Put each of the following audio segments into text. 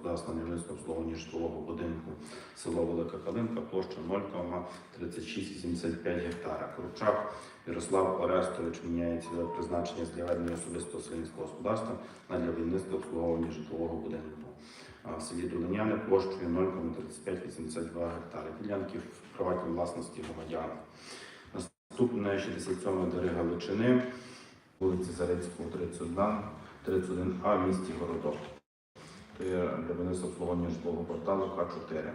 господарства на обслуговування житлового будинку село Велика Калинка, площа 0,3685 гектара. Кручак Ярослав Орестович міняє цільове призначення з для ведення особистого селянського господарства на для виробництва обслуговування житлового будинку. В селі Долиняни площею 0,3582 гектари. Ділянки в приватній власності громадян. Наступне 67 дороги Галичини, вулиці Зарицького, 31, 31А місті Городок. Є для винесення обслуговування житлового порталу К4.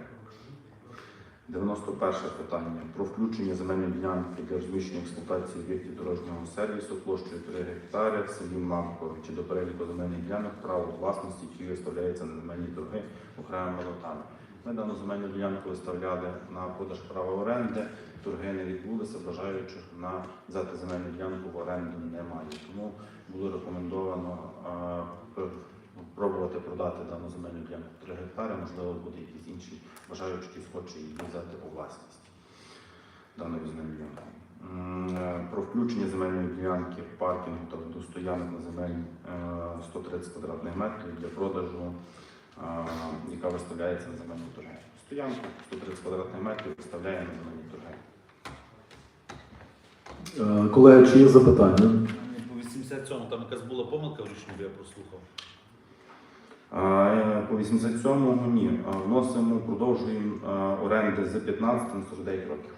91 питання про включення земельної ділянки для розміщення експлуатації об'єктів дорожнього сервісу площею 3 гектари в селі Марковичі до переліку земельних ділянок право власності, які виставляються на земельні торги окремими лотами. Ми дану земельну ділянку виставляли на продаж права оренди, торги не відбулися, бажаючих на взяти земельну ділянку в оренду немає. Тому було рекомендовано е, пробувати продати дану земельну ділянку 3 гектари, можливо, буде якісь інші бажаючі, які схоче її взяти у власність даної земельної ділянки. Е, Про включення земельної ділянки паркінгу та водостоянок на земель е, 130 квадратних метрів для продажу, е, яка виставляється на земельні торги. Стоянку 130 квадратних метрів виставляємо на земельні торги. Е, Колеги, чи є запитання? По 87-му там якась була помилка в рішенні, я прослухав. Е, По 87-му ні. Е, Вносимо, продовжуємо е, оренди з 15 на 49 років.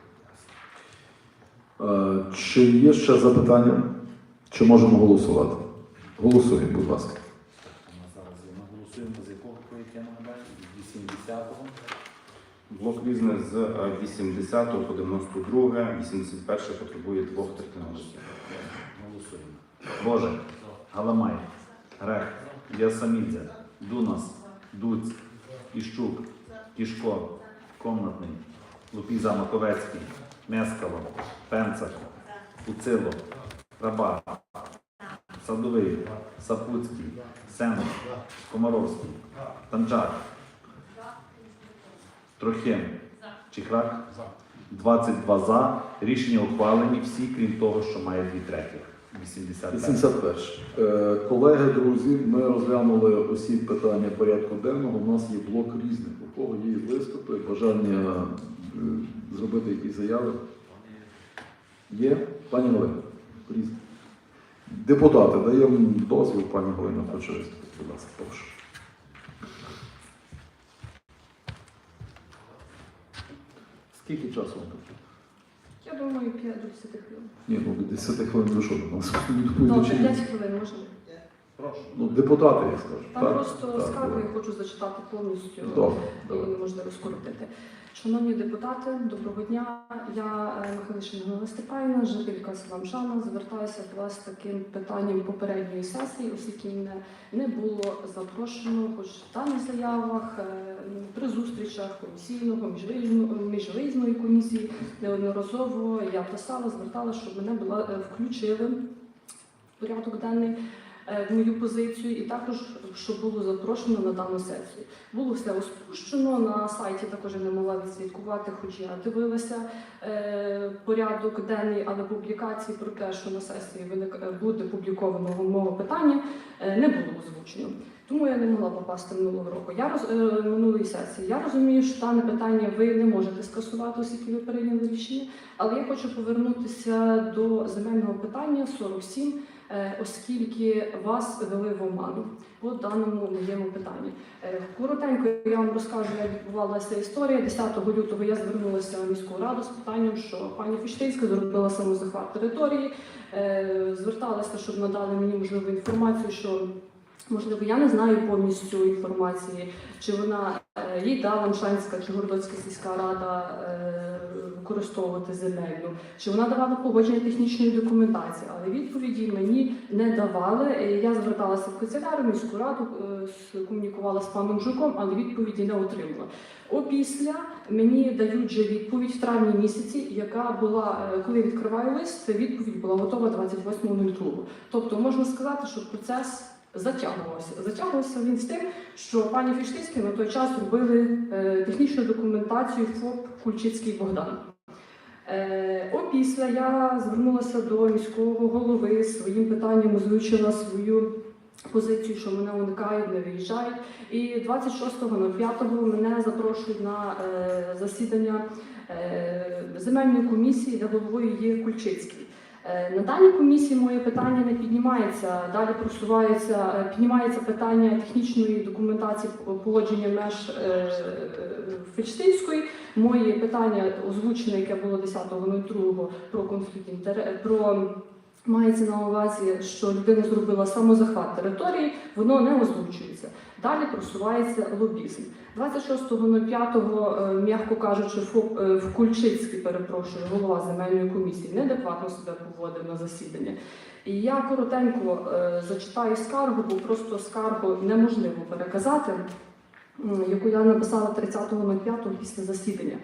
Е, Чи є ще запитання? Чи можемо голосувати? Голосуємо, будь ласка. У зараз є. Ми голосуємо з якого проєкту нагадаю? З 80-го. Блок різне з е, 80 по 92, 81 потребує двох третин голосів. Голосуємо. Боже, Галамай, Грех, Ясамідзе, Дунас, Дуць, Іщук, Кішко, Комнатний, Лупіза Маковецький, Мескало, Пенцак, Уцило, Раба, Садовий, Сапуцький, Сенок, Комаровський, Танчак, Трохим, Чихрак, 22 за. Рішення ухвалені всі, крім того, що має дві третіх. 80 81. Е, Колеги, друзі, ми розглянули усі питання порядку денного. У нас є блок різних. У кого є виступи, бажання е, зробити якісь заяви? Є? Пані? Різне. Депутати, даємо дозвіл, пані Галина хоче виступити. Будь ласка, прошу. Скільки часу вам тут? Я думаю, 5 до 10 хвилин. Ні, ну від 10 хвилин ви що до нас Добре, 5 хвилин можна. Прошу. Ну, депутати, я скажу. Там так? просто Так, скаргу я хочу зачитати повністю Добре, і добре. неможливо скоротити. Шановні депутати, доброго дня. Я е, Михайлишина Галина Степанівна, жителька села Мшана. Звертаюся до вас з таким питанням попередньої сесії, оскільки мене не було запрошено, хоч в даних заявах, е, зустрічах комісійного міжвиїзної комісії неодноразово я писала, зверталася, щоб мене була е, включили в порядок денний е, в мою позицію, і також щоб було запрошено на дану сесію. Було все розпущено на сайті. Також я не могла відслідкувати, хоч я дивилася е, порядок денний, але публікації про те, що на сесії буде публіковано мова питання, не було озвучено. Тому я не могла попасти минулого року. Я роз е, минулої сесії. Я розумію, що дане питання ви не можете скасувати, оскільки ви прийняли рішення. Але я хочу повернутися до земельного питання 47, е, оскільки вас вели в оману по даному моєму питанні. Е, Коротенько я вам розкажу, як відбувалася історія. 10 лютого я звернулася в міську раду з питанням, що пані Фіштинська зробила самозахват території, зверталася, щоб надали мені можливу інформацію, що можливо я не знаю повністю інформації, чи вона е, їй дала Мшанська чи Городоцька сільська рада е, використовувати земельну, чи вона давала погодження технічної документації, але відповіді мені не давали. Е, Я зверталася в канцелярію, міську раду, е, комунікувала з паном Жуком, але відповіді не отримала. Опісля мені дають же відповідь в травні місяці, яка була, е, коли відкриваю лист, відповідь була готова 28.02. Тобто можна сказати, що процес затягувався. Затягувався він з тим, що пані Фіштинська на той час робили е, технічну документацію ФОП Кульчицький Богдан. Е, Опісля я звернулася до міського голови своїм питанням, озвучила свою позицію, що мене уникають, не виїжджають. І 26.05 мене запрошують на е, засідання земельної комісії, де головою є Кульчицький. Е, На даній комісії моє питання не піднімається. Далі просувається, е, піднімається питання технічної документації погодження меж Фельштинської. е, Моє питання озвучене, яке було 10.02 про конфлікт про мається на увазі, що людина зробила самозахват території, воно не озвучується. Далі просувається лобізм. 26.05, е, м'яко кажучи, е, в Кульчицький, перепрошую, голова земельної комісії неадекватно себе поводив на засідання. І я коротенько е, зачитаю скаргу, бо просто скаргу неможливо переказати, яку я написала 30.05 після засідання.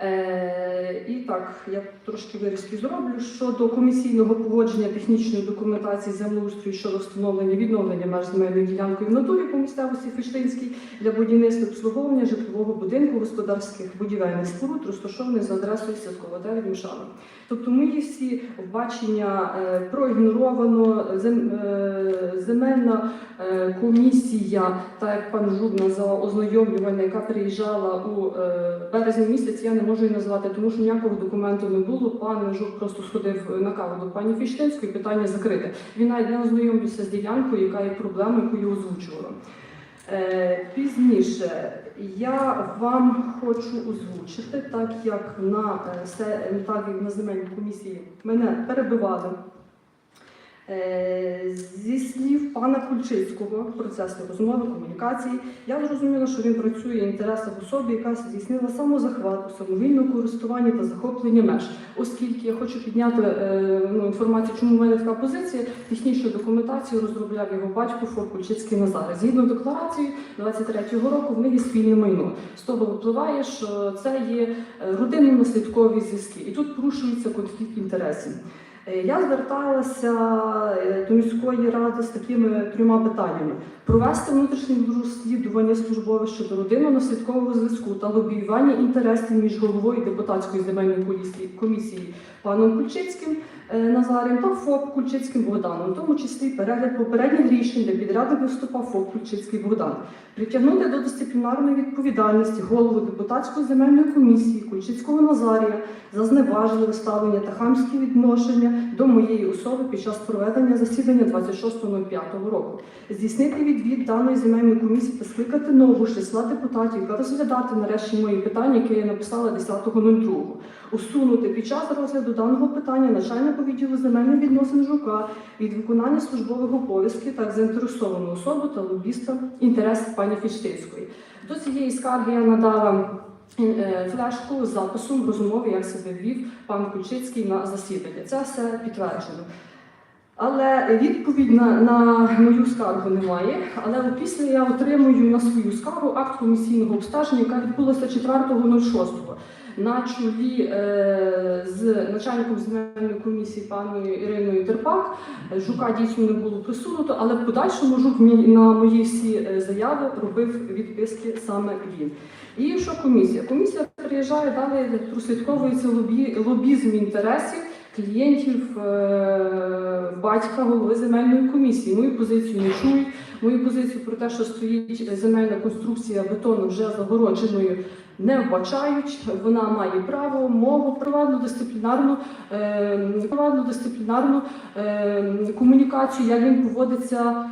Е, і так, я трошки вирізки зроблю щодо комісійного погодження технічної документації землеустрою щодо встановлення відновлення меж земельної ділянки в натурі по місцевості Фіштинській для будівництва обслуговування житлового будинку господарських будівельних споруд, розташованих за адресою Святкова 9 Мішана. Тобто мої всі бачення е, проігноровано, е, земельна комісія, так як пан Жук назвав ознайомлювальна, яка приїжджала у березні місяці, я не можу її назвати, тому що ніякого документу не було. Пан Жук просто сходив на каву до пані Фіштинської, питання закрите. Він навіть не ознайомився з ділянкою, яка є проблема, яку я озвучувала. Е, Пізніше я вам хочу озвучити, так як на е, так як на земельній комісії мене перебивали. Е, Зі слів пана Кульчицького, процесу розмови, комунікації, я зрозуміла, що він працює в особи, яка здійснила самозахват у користуванні та захоплення меж. Оскільки я хочу підняти е, ну, інформацію, чому в мене така позиція, технічну документацію розробляв його батько Фор Кульчицький Назар. Згідно декларації 23-го року в них є спільне майно. З того випливає, що це є е, родинно-наслідкові зв'язки, і тут порушується конфлікт інтересів. Е, Я зверталася е, до міської ради з такими трьома питаннями: провести внутрішнє розслідування службове щодо родинно-наслідкового зв'язку та лобіювання інтересів між головою депутатської земельної комісії- паном Кульчицьким Назарем та ФОП Кульчицьким Богданом, в тому числі перегляд попередніх рішень, де підрядник виступав ФОП Кульчицький Богдан, притягнути до дисциплінарної відповідальності голову депутатської земельної комісії Кульчицького Назарія за зневажливе ставлення та хамські відношення до моєї особи під час проведення засідання 26.05 року, здійснити відвід даної земельної комісії та скликати нову числа депутатів, яка розглядати нарешті мої питання, які я написала 10.02. Усунути під час розгляду даного питання начальника відділу земельних відносин ЖУКа від виконання службових обов'язків та заінтересовану особу та лобіста інтересів пані Фіштинської. До цієї скарги я надала флешку з записом розмови, як себе вів пан Кульчицький на засідання. Це все підтверджено. Але відповідь на, на мою скаргу немає. Але після я отримую на свою скаргу акт комісійного обстеження, яка відбулася 4.06 на чолі е, з начальником земельної комісії пані Іриною Терпак. Жука дійсно не було присунуто, але в подальшому жук на мої всі е, заяви робив відписки саме він. І що комісія? Комісія приїжджає далі, прослідковується лобі, лобізм інтересів клієнтів е, батька голови земельної комісії. Мою позицію не чують. Мою позицію про те, що стоїть земельна конструкція бетону вже загородженою, не вбачають. Вона має право, мову, приватну дисциплінарну, е, приватну дисциплінарну е, комунікацію, як він поводиться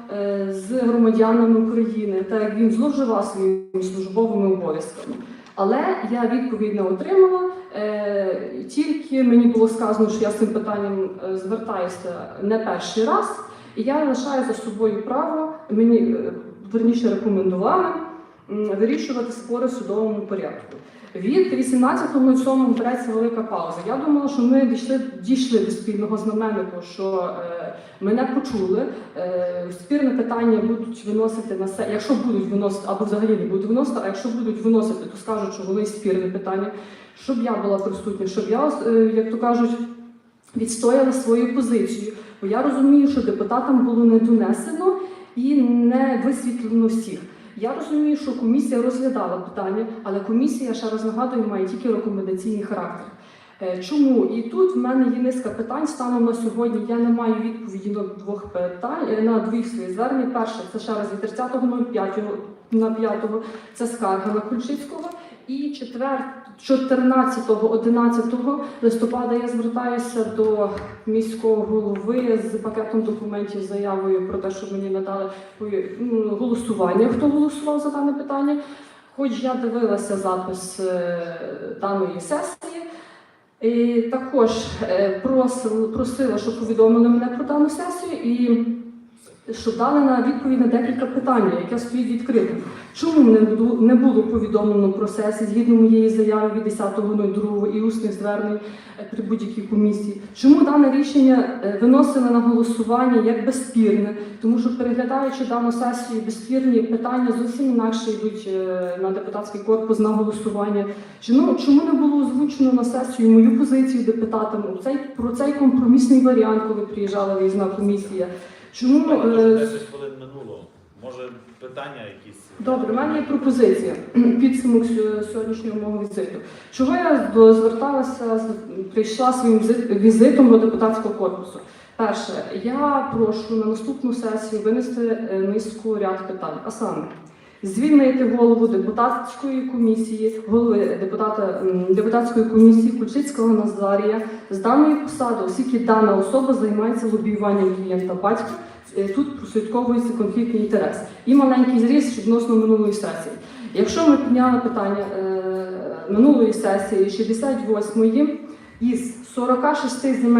з громадянами України, та як він зловживав своїми службовими обов'язками. Але я відповідь не отримала. Е, тільки мені було сказано, що я з цим питанням е, звертаюся не перший раз, і я лишаю за собою право, мені е, верніше рекомендували вирішувати спори в судовому порядку. Від 18.07 береться велика пауза. Я думала, що ми дійшли, дійшли до спільного знаменнику, що е, мене почули. Е, спірне питання будуть виносити на се, якщо будуть виносити, або взагалі не будуть виносити, а якщо будуть виносити, то скажуть, що вони спірне питання, щоб я була присутня, щоб я, е, як то кажуть, відстояла свою позицію. Бо я розумію, що депутатам було не донесено і не висвітлено всіх. Я розумію, що комісія розглядала питання, але комісія, ще раз нагадую, має тільки рекомендаційний характер. Е, Чому? І тут в мене є низка питань станом на сьогодні. Я не маю відповіді на двох питань е, на двох своїх звернень. Перше, це ще раз від 30.05 на 5 це скарга на Кульчицького. І четвер, 14-11 листопада я звертаюся до міського голови з пакетом документів заявою про те, що мені надали ну, голосування. Хто голосував за дане питання? Хоч я дивилася запис е, даної сесії, і також е, просила, щоб повідомили мене про дану сесію і щоб дали на відповідь на декілька питань, яке стоїть відкритим. Чому не було, повідомлено про сесію згідно моєї заяви від 10.02 і усних звернень е, при будь-якій комісії? Чому дане рішення е, виносили на голосування як безспірне? Тому що переглядаючи дану сесію, безспірні питання зовсім інакше йдуть е, на депутатський корпус на голосування. Чи ну чому не було озвучено на сесію мою позицію депутатам цей про цей компромісний варіант, коли приїжджала виїзна комісія? Чому е, 10 хвилин минуло. Може, питання якісь. Добре, в мене є пропозиція підсумок сьо- сьогоднішнього мого візиту. Чого я до- зверталася, з- прийшла своїм візи- візитом до депутатського корпусу? Перше, я прошу на наступну сесію винести е, низку ряд питань, а саме звільнити голову депутатської комісії, голови депутата депутатської комісії Кульчицького Назарія з даної посади, оскільки дана особа займається лобіюванням клієнта батька. е, Тут прослідковується конфліктний інтерес і маленький зріст відносно минулої сесії. Якщо ми підняли питання е, минулої сесії 68-ї із 46 земель.